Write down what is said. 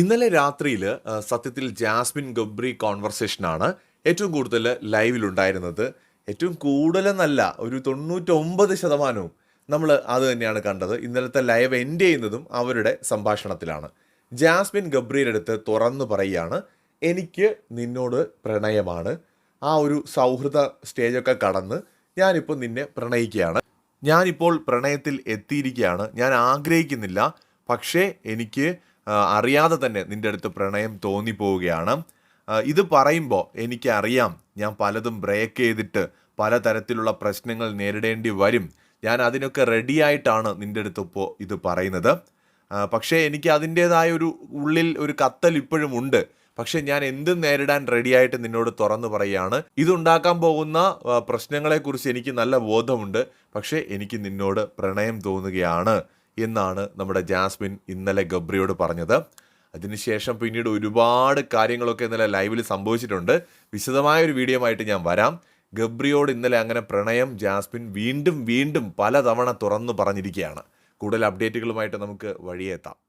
ഇന്നലെ രാത്രിയിൽ സത്യത്തിൽ ജാസ്മിൻ ഗബ്രി കോൺവെർസേഷനാണ് ഏറ്റവും കൂടുതൽ ലൈവിലുണ്ടായിരുന്നത്. ഏറ്റവും കൂടുതലെന്നല്ല ഒരു തൊണ്ണൂറ്റൊമ്പത് ശതമാനവും നമ്മൾ അത് തന്നെയാണ് കണ്ടത്. ഇന്നലത്തെ ലൈവ് എൻഡ് ചെയ്യുന്നതും അവരുടെ സംഭാഷണത്തിലാണ്. ജാസ്മിൻ ഗബ്രിയുടെ അടുത്ത് തുറന്നു പറയുകയാണ് എനിക്ക് നിന്നോട് പ്രണയമാണ്. ആ ഒരു സൗഹൃദ സ്റ്റേജൊക്കെ കടന്ന് ഞാനിപ്പോൾ നിന്നെ പ്രണയിക്കുകയാണ്. ഞാനിപ്പോൾ പ്രണയത്തിൽ എത്തിയിരിക്കുകയാണ്. ഞാൻ ആഗ്രഹിക്കുന്നില്ല. പക്ഷേ എനിക്ക് അറിയാതെ തന്നെ നിന്റെ അടുത്ത് പ്രണയം തോന്നിപ്പോവുകയാണ്. ഇത് പറയുമ്പോൾ എനിക്കറിയാം ഞാൻ പലതും ബ്രേക്ക് ചെയ്തിട്ട് പലതരത്തിലുള്ള പ്രശ്നങ്ങൾ നേരിടേണ്ടി വരും. ഞാൻ അതിനൊക്കെ റെഡിയായിട്ടാണ് നിന്റെ അടുത്ത് ഇപ്പോൾ ഇത് പറയുന്നത്. പക്ഷേ എനിക്ക് അതിന്റേതായ ഒരു ഉള്ളിൽ ഒരു കത്തൽ ഇപ്പോഴും ഉണ്ട്. പക്ഷേ ഞാൻ എന്തും നേരിടാൻ റെഡിയായിട്ട് നിന്നോട് തുറന്നു പറയുകയാണ്. ഇതുണ്ടാക്കാൻ പോകുന്ന പ്രശ്നങ്ങളെക്കുറിച്ച് എനിക്ക് നല്ല ബോധമുണ്ട്. പക്ഷേ എനിക്ക് നിന്നോട് പ്രണയം തോന്നുകയാണ്. എന്നാണ് നമ്മുടെ ജാസ്മിൻ ഇന്നലെ ഗബ്രിയോട് പറഞ്ഞത്. അതിനുശേഷം പിന്നീട് ഒരുപാട് കാര്യങ്ങളൊക്കെ ഇന്നലെ ലൈവിൽ സംഭവിച്ചിട്ടുണ്ട്. വിശദമായ ഒരു വീഡിയോ ആയിട്ട് ഞാൻ വരാം. ഗബ്രിയോട് ഇന്നലെ അങ്ങനെ പ്രണയം ജാസ്മിൻ വീണ്ടും വീണ്ടും പലതവണ തുറന്നു പറഞ്ഞിരിക്കുകയാണ്. കൂടുതൽ അപ്ഡേറ്റുകളുമായിട്ട് നമുക്ക് വഴിയെത്താം